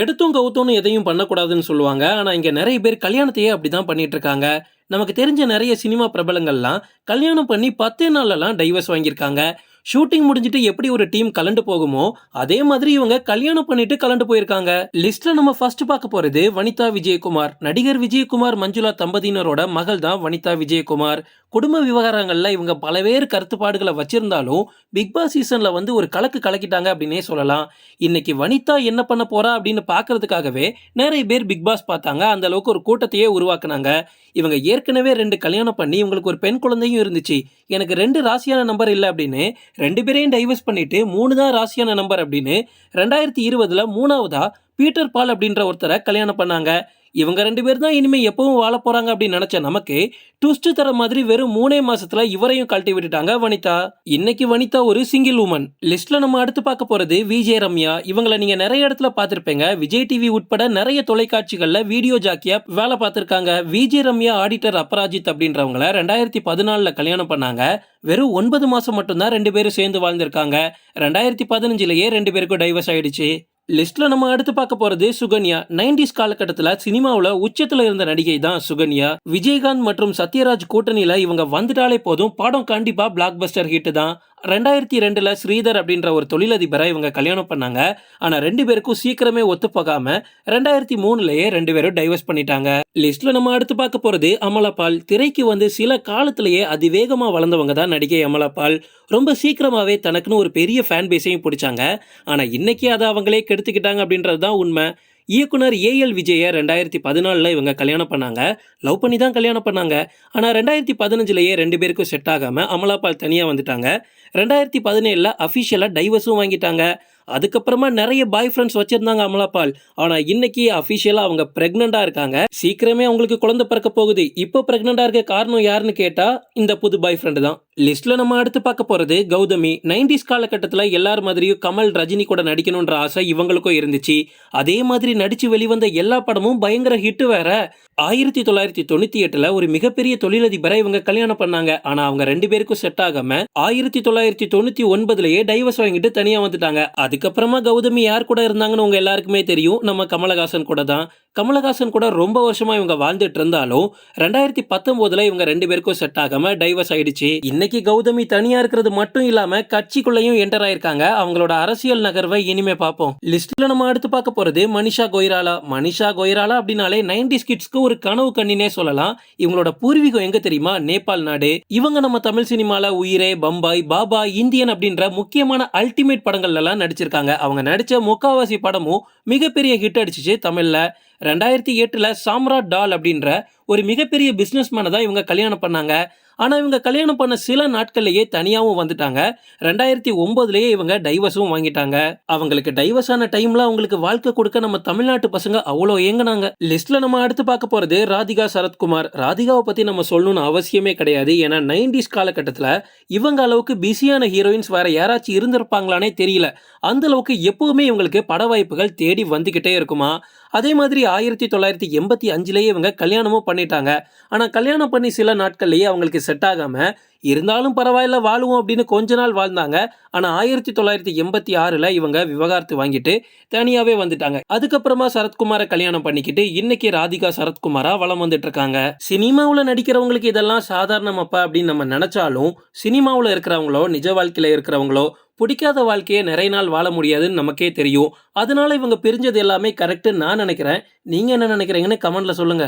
எடுத்தும் கவுத்தும்னு எதையும் பண்ணக்கூடாதுன்னு சொல்லுவாங்க. ஆனால் இங்கே நிறைய பேர் கல்யாணத்தையே அப்படி தான் இருக்காங்க நமக்கு தெரிஞ்ச நிறைய சினிமா பிரபலங்கள்லாம் கல்யாணம் பண்ணி பத்தே நாள்லலாம் டைவர்ஸ் வாங்கியிருக்காங்க. ஷூட்டிங் முடிஞ்சிட்டு எப்படி ஒரு டீம் கலண்டு போகுமோ அதே மாதிரி இவங்க கல்யாணம் பண்ணிட்டு கலண்டு போயிருக்காங்க. லிஸ்ட்ல நம்ம ஃபர்ஸ்ட் பார்க்க போறது வனிதா விஜயகுமார். நடிகர் விஜயகுமார் மஞ்சுளா தம்பதியினரோட மகள் தான் வனிதா விஜயகுமார். குடும்ப விவகாரங்கள்ல இவங்க பலவேறு கருத்துப்பாடுகளை வச்சிருந்தாலும் பிக் பாஸ் சீசன்ல வந்து ஒரு கலக்கு கலக்கிட்டாங்க அப்படின்னே சொல்லலாம். இன்னைக்கு வனிதா என்ன பண்ண போறா அப்படின்னு பார்க்கறதுக்காகவே நிறைய பேர் பிக் பாஸ் பார்த்தாங்க. அந்த அளவுக்கு ஒரு கூட்டத்தையே உருவாக்குனாங்க. இவங்க ஏற்கனவே ரெண்டு கல்யாணம் பண்ணி இவங்களுக்கு ஒரு பெண் குழந்தையும் இருந்துச்சு. எனக்கு ரெண்டு ராசியான நம்பர் இல்லை அப்படின்னு ரெண்டு பேரையும் டைவர்ஸ் பண்ணிட்டு மூணு தான் ராசியான நம்பர் அப்படின்னு ரெண்டாயிரத்தி இருபதில் மூணாவதாக பீட்டர் பால் அப்படின்ற ஒருத்தரை கல்யாணம் பண்ணாங்க. இவங்க ரெண்டு பேர் தான் இனிமேல் எப்பவும் வாழ போறாங்க அப்படின்னு நினைச்ச நமக்கு ட்விஸ்ட் தர மாதிரி வெறும் மூணே மாசத்துல இவரையும் கழட்டி விட்டுட்டாங்க வனிதா. இன்னைக்கு வனிதா ஒரு சிங்கிள் உமன் லிஸ்ட்ல நம்ம அடுத்து பார்க்க போறது விஜய் ரம்யா. இவங்களை நீங்க நிறைய இடத்துல பார்த்திருப்பீங்க. விஜய் டிவி உட்பட நிறைய தொலைக்காட்சிகள்ல வீடியோ ஜாக்கியா வேலை பார்த்திருக்காங்க. விஜய் ரம்யா ஆடிட்டர் அபராஜித் அப்படின்றவங்கள ரெண்டாயிரத்தி பதினாலுல கல்யாணம் பண்ணாங்க. வெறும் ஒன்பது மாசம் மட்டும்தான் ரெண்டு பேரும் சேர்ந்து வாழ்ந்திருக்காங்க. ரெண்டாயிரத்தி பதினஞ்சுலயே ரெண்டு பேருக்கும் டைவர்ஸ் ஆயிடுச்சு. லிஸ்ட்டில் நம்ம அடுத்து பார்க்க போகிறது சுகன்யா. நைன்டிஸ் காலகட்டத்தில் சினிமாவில் உச்சத்தில் இருந்த நடிகை தான் சுகன்யா. விஜயகாந்த் மற்றும் சத்யராஜ் கூட்டணியில் இவங்க வந்துட்டாலே போதும். படம் கண்டிப்பாக பிளாக் பஸ்டர் ஹிட் தான். ரெண்டாயிரத்தி ரெண்டில் ஸ்ரீதர் அப்படின்ற ஒரு தொழிலதிபரை இவங்க கல்யாணம் பண்ணாங்க. ஆனால் ரெண்டு பேருக்கும் சீக்கிரமே ஒத்துப்போகாம ரெண்டாயிரத்தி மூணுலேயே ரெண்டு பேரும் டைவர்ஸ் பண்ணிட்டாங்க. லிஸ்ட்ல நம்ம அடுத்து பார்க்க போகிறது அமலாபால் திரைக்கு வந்து சில காலத்திலேயே அதிவேகமாக வளர்ந்தவங்க தான் நடிகை அமலாபால் ரொம்ப சீக்கிரமாகவே தனக்குன்னு ஒரு பெரிய ஃபேன் பேஸையும் பிடிச்சாங்க. ஆனால் இன்னைக்கு அதை அவங்களே கெடுத்துக்கிட்டாங்க அப்படின்றது தான் உண்மை. இயக்குனர் ஏஎல் விஜயை ரெண்டாயிரத்தி பதினாலில் இவங்க கல்யாணம் பண்ணாங்க. லவ் பண்ணி தான் கல்யாணம் பண்ணாங்க. ஆனால் ரெண்டாயிரத்தி பதினஞ்சுலேயே ரெண்டு பேருக்கும் செட் ஆகாமல் அமலாபால் தனியாக வந்துட்டாங்க. ரெண்டாயிரத்தி பதினேழில் அஃபிஷியலாக டைவர்ஸும் வாங்கிட்டாங்க. அதுக்கப்புறமா நிறைய பாய் ஃப்ரெண்ட்ஸ் வச்சிருந்தாங்க அமலாபால் ஆனால் இன்னைக்கு அஃபிஷியலாக அவங்க ப்ரெக்னெண்ட்டாக இருக்காங்க. சீக்கிரமே அவங்களுக்கு குழந்தை பிறக்க போகுது. இப்போ ப்ரெக்னெண்ட்டாக இருக்க காரணம் யாருன்னு கேட்டால் இந்த புது பாய் ஃப்ரெண்டு தான். லிஸ்ட்ல நம்ம அடுத்து பார்க்க போறது கௌதமி. நைன்டிஸ் காலகட்டத்தில் எல்லார் மாதிரியும் கமல் ரஜினி கூட நடிக்கணுன்ற ஆசை இவங்களுக்கும் இருந்துச்சு. அதே மாதிரி நடிச்சு வெளிவந்த எல்லா படமும் பயங்கர ஹிட் வேற. ஆயிரத்தி தொள்ளாயிரத்தி தொண்ணூத்தி எட்டுல ஒரு மிகப்பெரிய தொழிலதிபரை இவங்க கல்யாணம் பண்ணாங்க. ஆனால் அவங்க ரெண்டு பேருக்கும் செட் ஆகாம ஆயிரத்தி தொள்ளாயிரத்தி தொண்ணூத்தி ஒன்பதுலயே டைவர்ஸ் வாங்கிட்டு தனியாக வந்துட்டாங்க. அதுக்கப்புறமா கௌதமி யார் கூட இருந்தாங்கன்னு உங்க எல்லாருக்குமே தெரியும். நம்ம கமலஹாசன் கூட தான். கமலஹாசன் கூட ரொம்ப வருஷமா இவங்க வாழ்ந்துட்டு இருந்தாலும் ரெண்டாயிரத்தி பத்தொன்பதுல இவங்க ரெண்டு பேருக்கும் செட் ஆகாம டைவர்ஸ் ஆயிடுச்சு. இன்னைக்கு கௌதமி தனியா இருக்கிறது மட்டும் இல்லாம கட்சிக்குள்ளேயும் என்டர் ஆயிருக்காங்க. அவங்களோட அரசியல் நகர்வை இனிமே பார்ப்போம். லிஸ்ட்ல நம்ம அடுத்து பார்க்க போறது மனிஷா கொய்ராலா. மனிஷா கொய்ராலா அப்படின்னாலே நைன்டி கிட்ஸ்க்கு ஒரு கனவு கண்ணினே சொல்லலாம். இவங்களோட பூர்வீகம் எங்க தெரியுமா? நேபாள் நாடு. இவங்க நம்ம தமிழ் சினிமால உயிரே பம்பாய் பாபா இந்தியன் அப்படின்ற முக்கியமான அல்டிமேட் படங்கள்ல எல்லாம் நடிச்சிருக்காங்க. அவங்க நடிச்ச முக்காவாசி படமும் மிகப்பெரிய ஹிட் அடிச்சிச்சு தமிழ்ல. ரெண்டாயிரத்தி எட்டுல சாம்ராட் டால் அப்படின்ற ஒரு மிகப்பெரிய பிசினஸ் தான் இவங்க கல்யாணம் பண்ணாங்க. ஆனால் இவங்க கல்யாணம் பண்ண சில நாட்கள்லேயே தனியாகவும் வந்துட்டாங்க. ரெண்டாயிரத்தி ஒன்பதுலேயே இவங்க டைவர்ஸும் வாங்கிட்டாங்க. அவங்களுக்கு டைவர்ஸ் ஆன டைம்ல அவங்களுக்கு வாழ்க்கை கொடுக்க நம்ம தமிழ்நாட்டு பசங்க அவ்வளோ ஏங்கினாங்க. லிஸ்ட்ல நம்ம அடுத்து பார்க்க போறது ராதிகா சரத்குமார். ராதிகாவை பத்தி நம்ம சொல்லணும்னு அவசியமே கிடையாது. ஏன்னா நைன்டிஸ் காலகட்டத்தில் இவங்க அளவுக்கு பிஸியான ஹீரோயின்ஸ் வேற யாராச்சும் இருந்திருப்பாங்களானே தெரியல. அந்த அளவுக்கு எப்பவுமே இவங்களுக்கு பட வாய்ப்புகள் தேடி வந்துகிட்டே இருக்குமா? அதே மாதிரி ஆயிரத்தி தொள்ளாயிரத்தி எண்பத்தி அஞ்சுலேயே இவங்க கல்யாணமும் பண்ணிட்டாங்க. ஆனால் கல்யாணம் பண்ணி சில நாட்கள்லேயே அவங்களுக்கு செட் ஆகாமல் இருந்தாலும் பரவாயில்ல வாழுவோம் அப்படின்னு கொஞ்ச நாள் வாழ்ந்தாங்க. ஆனால் ஆயிரத்தி தொள்ளாயிரத்தி எண்பத்தி ஆறில் இவங்க விவகாரத்து வாங்கிட்டு தனியாகவே வந்துட்டாங்க. அதுக்கப்புறமா சரத்குமாரை கல்யாணம் பண்ணிக்கிட்டு இன்னைக்கு ராதிகா சரத்குமாரா வளம் வந்துட்டு இருக்காங்க சினிமாவில் நடிக்கிறவங்களுக்கு இதெல்லாம் சாதாரணமாப்பா அப்படின்னு நம்ம நினச்சாலும் சினிமாவில் இருக்கிறவங்களோ நிஜ வாழ்க்கையில் இருக்கிறவங்களோ பிடிக்காத வாழ்க்கையை நிறைய நாள் வாழ முடியாதுன்னு நமக்கே தெரியும். அதனால இவங்க பிரிஞ்சது எல்லாமே கரெக்டுன்னு நான் நினைக்கிறேன். நீங்கள் என்ன நினைக்கிறீங்கன்னு கமெண்ட்ல சொல்லுங்க.